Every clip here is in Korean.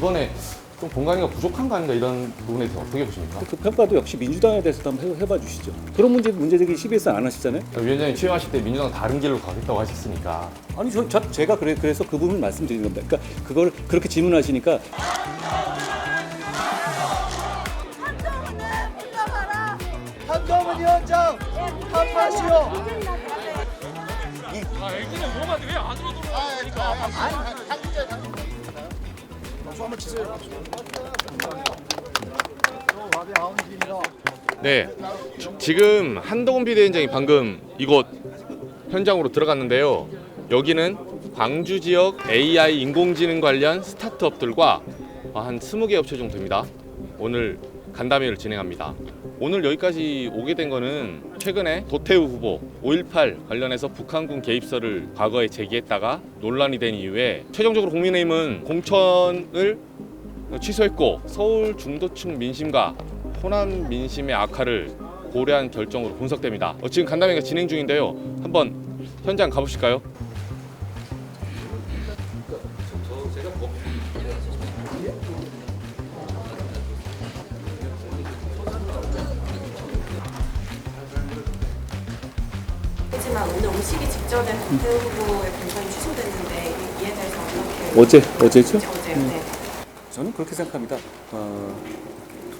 이번에 좀 공간이가 부족한 거 아닌가 이런 부분에 대해서 어떻게 보십니까? 그 평가도 역시 민주당에 대해서도 한번 해, 해봐 주시죠. 그런 문제 문제제기 CBS 안 하시잖아요. 위원장님 취임하실 때 민주당 다른 길로 가겠다고 하셨으니까 아니 저, 저 제가 그래 그래서 그 부분 말씀드리는 겁니다. 그러니까 그걸 그렇게 질문하시니까 한동훈 위원장 한마시오. 네, 지- 지금 한동훈 비대위원장이 방금 이곳 현장으로 들어갔는데요. 여기는 광주 지역 AI 인공지능 관련 스타트업들과 한 20개 업체 정도 됩니다. 오늘 간담회를 진행합니다. 오늘 여기까지 오게 된 거는 최근에 도태우 후보 5.18 관련해서 북한군 개입설을 과거에 제기했다가 논란이 된 이후에 최종적으로 국민의힘은 공천을 취소했고 서울 중도층 민심과 호남 민심의 악화를 고려한 결정으로 분석됩니다. 어, 지금 간담회가 진행 중인데요. 한번 현장 가보실까요? 하지만 오늘 오시기 직전에 박태우 후보의 공천이 취소됐는데 이에 대해서 어떻게 어제 어제죠? 어제 네. 저는 그렇게 생각합니다. 어,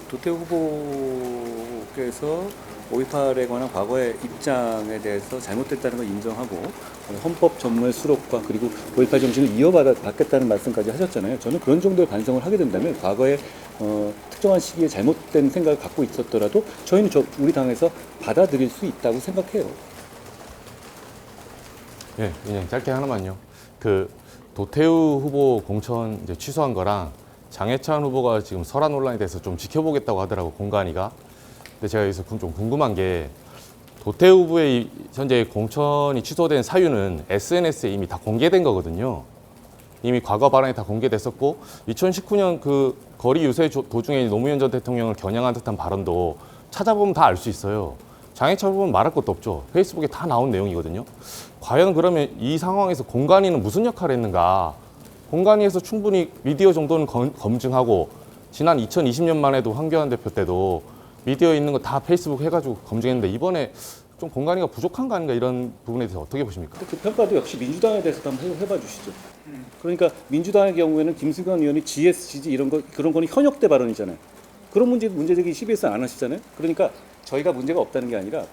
도태우 후보께서 5.18에 관한 과거의 입장에 대해서 잘못됐다는 걸 인정하고 어, 헌법 전문의 수록과 그리고 5.18 정신을 이어받겠다는 말씀까지 하셨잖아요. 저는 그런 정도의 반성을 하게 된다면 과거에 어, 특정한 시기에 잘못된 생각을 갖고 있었더라도 저희는 저 우리 당에서 받아들일 수 있다고 생각해요. 예, 그냥 짧게 하나만요. 그 도태우 후보 공천 이제 취소한 거랑 장해찬 후보가 지금 설화 논란에 대해서 좀 지켜보겠다고 하더라고 공간이가. 근데 제가 여기서 좀 궁금한 게 도태우 후보의 이- 현재 공천이 취소된 사유는 SNS에 이미 다 공개된 거거든요. 이미 과거 발언이 다 공개됐었고 2019년 그 거리 유세 조- 도중에 노무현 전 대통령을 겨냥한 듯한 발언도 찾아보면 다 알 수 있어요. 장애철 보면 말할 것도 없죠. 페이스북에 다 나온 내용이거든요. 과연 그러면 이 상황에서 공간이는 무슨 역할을 했는가? 공간위에서 충분히 미디어 정도는 검, 검증하고 지난 2020년만 해도 황교안 대표 때도 미디어에 있는 거 다 페이스북 해가지고 검증했는데 이번에 좀 공간이가 부족한 거 아닌가 이런 부분에 대해서 어떻게 보십니까? 그 평가도 역시 민주당에 대해서도 한번 해- 해봐 주시죠. 그러니까 민주당의 경우에는 김승현 의원이 GS 지지 이런 거 그런 거는 현역대 발언이잖아요. 그런 문제 문제제기 CBS 안 하시잖아요. 그러니까 저희가 문제가 없다는 게 아니라 어,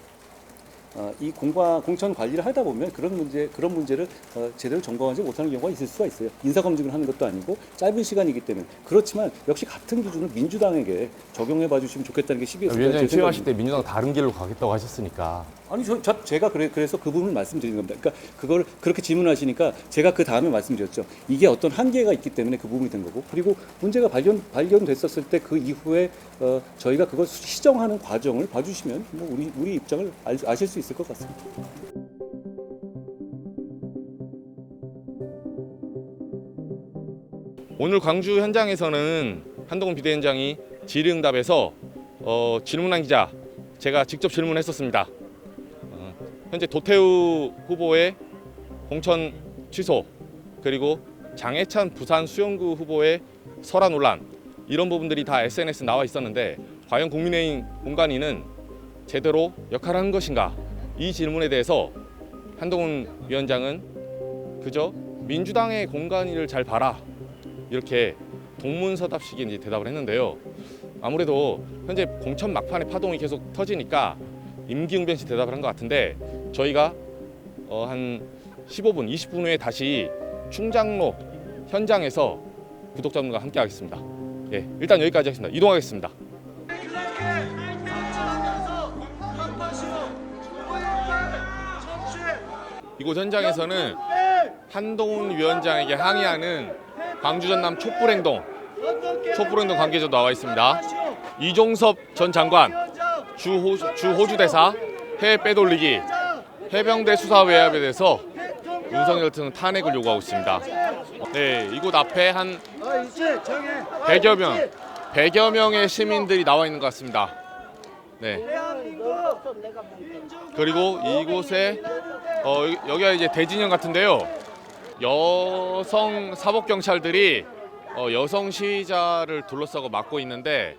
이 공과 공천 관리를 하다 보면 그런 문제 그런 문제를 어, 제대로 점검하지 못하는 경우가 있을 수가 있어요. 인사 검증을 하는 것도 아니고 짧은 시간이기 때문에 그렇지만 역시 같은 기준을 민주당에게 적용해 봐주시면 좋겠다는 게가 위원장님 제 취임하실. 때 민주당 다른 길로 가겠다고 하셨으니까 아니 저, 저 제가 그래 그래서 그 부분을 말씀드리는 겁니다. 그러니까 그걸 그렇게 질문하시니까 제가 그 다음에 말씀드렸죠. 이게 어떤 한계가 있기 때문에 그 부분이 된 거고 그리고 문제가 발견 발견됐었을 때 그 이후에 어, 저희가 그걸 시정하는 과정을 봐주시면 뭐 우리 우리 입장을 알, 아실 수 있을 것 같습니다. 오늘 광주 현장에서는 한동훈 비대위원장이 질의응답에서 어, 질문한 기자 제가 직접 질문했었습니다. 어, 현재 도태우 후보의 공천 취소 그리고 장해찬 부산 수영구 후보의 설화 논란 이런 부분들이 다 SNS에 나와 있었는데 과연 국민의힘 공간위는 제대로 역할을 한 것인가 이 질문에 대해서 한동훈 위원장은 그저 민주당의 공간위를 잘 봐라 이렇게 동문서답식의 이제 대답을 했는데요. 아무래도 현재 공천 막판에 파동이 계속 터지니까 임기응변 식 대답을 한 것 같은데 저희가 어, 한 15분, 20분 후에 다시 충장로 현장에서 구독자분과 함께 하겠습니다. 예, 일단 여기까지 하겠습니다. 이동하겠습니다. 이곳 현장에서는 한동훈 위원장에게 항의하는 광주 전남 촛불행동 촛불행동 관계자도 나와 있습니다. 이종섭 전 장관 주, 호, 주 호주 대사 해외 빼돌리기 해병대 수사 외압에 대해서 윤석열 등 탄핵을 요구하고 있습니다. 네, 이곳 앞에 한 100여 명, 100여 명의 시민들이 나와 있는 것 같습니다. 네. 그리고 이곳에 어, 여기- 여기가 이제 대진영 같은데요. 여성 사복 경찰들이 어, 여성 시위자를 둘러싸고 막고 있는데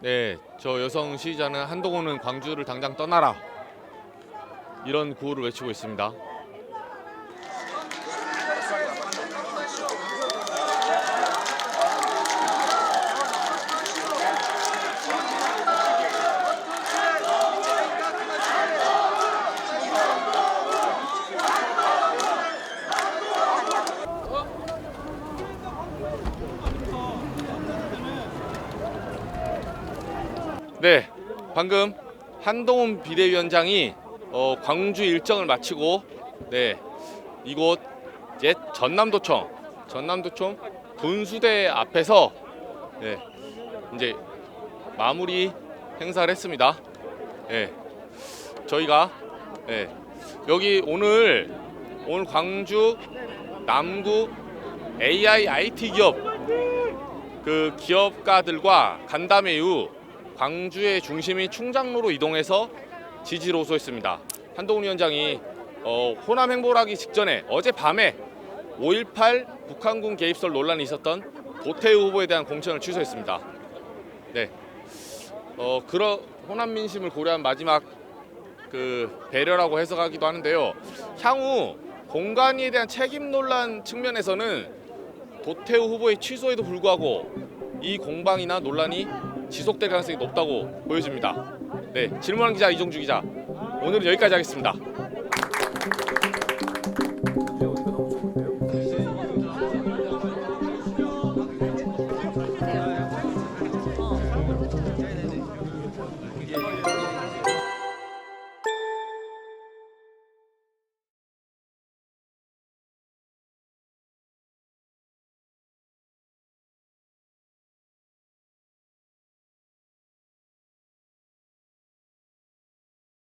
네, 저 여성 시위자는 한동훈은 광주를 당장 떠나라 이런 구호를 외치고 있습니다. 네, 방금 한동훈 비대위원장이 어, 광주 일정을 마치고 네 이곳 옛 전남도청 전남도청 분수대 앞에서 네 이제 마무리 행사를 했습니다. 네, 저희가 네, 여기 오늘 오늘 광주 남구 AI IT 기업 그 기업가들과 간담회 이후 광주의 중심인 충장로로 이동해서 지지를 호소했습니다. 한동훈 위원장이 어, 호남 행보를 하기 직전에 어젯밤에 5.18 북한군 개입설 논란이 있었던 도태우 후보에 대한 공천을 취소했습니다. 네, 어, 그런 호남 민심을 고려한 마지막 그 배려라고 해석하기도 하는데요. 향후 공간에 대한 책임 논란 측면에서는 도태우 후보의 취소에도 불구하고 이 공방이나 논란이 지속될 가능성이 높다고 보여집니다. 네, 질문한 기자 이종주 기자. 오늘은 여기까지 하겠습니다.